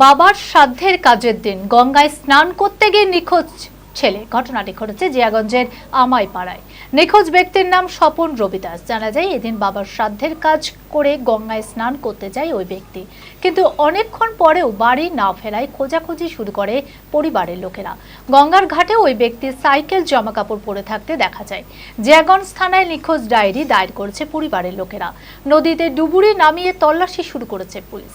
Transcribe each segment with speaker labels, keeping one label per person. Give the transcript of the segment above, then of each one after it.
Speaker 1: বাবার সাধ্যের কাজের দিন। গঙ্গায় স্নান করতে গিয়ে নিখোঁজ ছেলে। ঘটনাটি ঘটেছে জিয়াগঞ্জের আমাই পাড়ায় নিখোঁজ ব্যক্তির নাম স্বপন রবিদাস। জানা যায়, এদিন বাবার শ্রাদ্ধের কাজ করে গঙ্গায় স্নান করতে যায় ওই ব্যক্তি। কিন্তু অনেকক্ষণ পরেও বাড়ি না ফেরায় খোঁজাখুঁজি শুরু করে পরিবারের লোকেরা। গঙ্গার ঘাটে ওই ব্যক্তি সাইকেল জামা কাপড় পরে থাকতে দেখা যায়। জিয়াগঞ্জ থানায় নিখোঁজ ডায়েরি দায়ের করেছে পরিবারের লোকেরা। নদীতে ডুবুরি নামিয়ে তল্লাশি শুরু করেছে পুলিশ।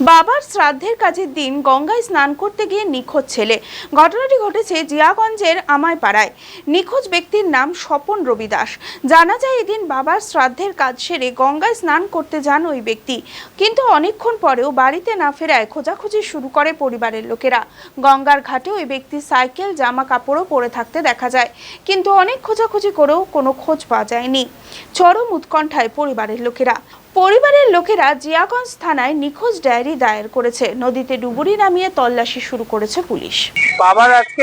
Speaker 2: বাবার শ্রাদ্ধের কাজের দিন গঙ্গায় স্নান করতে গিয়ে নিখোঁজ ছেলে। ঘটনাটি ঘটেছে জিয়াগঞ্জের আমায় পাড়ায় নিখোঁজ ব্যক্তির নাম স্বপন রবি দাস জানা যায় এদিন বাবার শ্রাদ্ধের কাজ সেরে গঙ্গায় স্নান করতে যান ওই ব্যক্তি। কিন্তু অনেকক্ষণ পরেও বাড়িতে না ফেরায় খোঁজাখুঁজি শুরু করে পরিবারের লোকেরা। গঙ্গার ঘাটে ওই ব্যক্তি সাইকেল জামা কাপড়ও পরে থাকতে দেখা যায়। কিন্তু অনেক খোঁজাখুঁজি করেও কোনো খোঁজ পাওয়া যায়নি। চরম উৎকণ্ঠায় পরিবারের লোকেরা। পরিবারের লোকেরা জিয়াগঞ্জ থানায় নিখোঁজ ডায়েরি দায়ের করেছে। নদীতে ডুবুরি নামিয়ে তল্লাশি শুরু করেছে পুলিশ।
Speaker 3: বাবার আজকে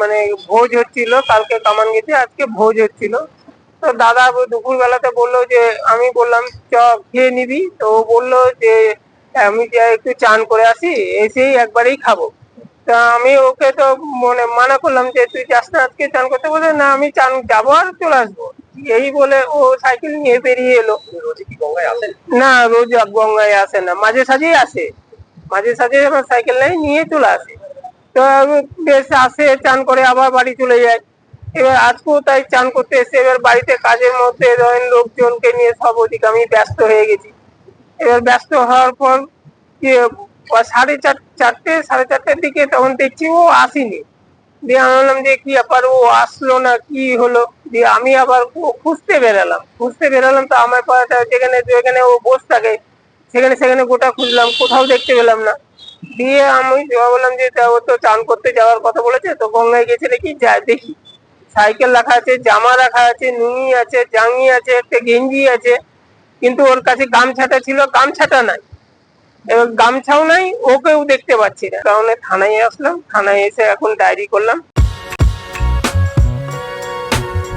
Speaker 3: মানে ভোজ হচ্ছিল, কালকে কামান গেছে আজকে ভোজ হচ্ছিল। তো দাদা দুপুর বেলাতে বলল যে, আমি বললাম, চ, খেয়ে নিবি। তো বলল যে, আমি একটু চান করে আসি, এসেই একবারেই খাব। তা আমি ওকে তো মানে মানা করলাম যে, তুই যাস না আজকে চান করতে? বলে না, আমি চান, যাব আর চলে আসব। এই বলে ও সাইকেল নিয়ে বেরিয়ে এলো। না, রোজ গঙ্গায় আসে না, মাঝে সাঝেই আসে। মাঝে সাঝে আবার সাইকেল নাই নিয়ে চলে আসে। তো বেশ আসে, চান করে আবার বাড়ি চলে যায়। এবার আজকেও তাই চান করতে এসে এবার বাড়িতে কাজের মধ্যে ধরেন লোকজনকে নিয়ে সব ওদিকে আমি ব্যস্ত হয়ে গেছি। এবার ব্যস্ত হওয়ার পর সাড়ে চার, চারটে, সাড়ে চারটের দিকে তখন দেখছি ও আসেনি। দিয়ে আমি বললাম যে কি ব্যাপার, ও আসলো না, কি হলো? দিয়ে আমি আবার খুঁজতে বেরালাম। খুঁজতে বেরালাম তো আমার পাড়াটা যেখানে যেখানে ও বসে থাকে, সেখানে সেখানে গোটা খুঁজলাম, কোথাও দেখতে পেলাম না। দিয়ে আমি জবাব বললাম যে ও তো চান করতে যাওয়ার কথা বলেছে, তো গঙ্গায় গেছে নাকি, যা দেখি। সাইকেল রাখা আছে, জামা রাখা আছে নুঙ্গি আছে, জাঙ্গি আছে, একটা গেঞ্জি আছে, কিন্তু ওর কাছে গামছাটা ছিল, গামছাটা নাই। এবার গামছাও নাই, ওকেও দেখতে পাচ্ছি না। কারণে থানায় আসলাম, থানায় এসে এখন ডায়েরি করলাম।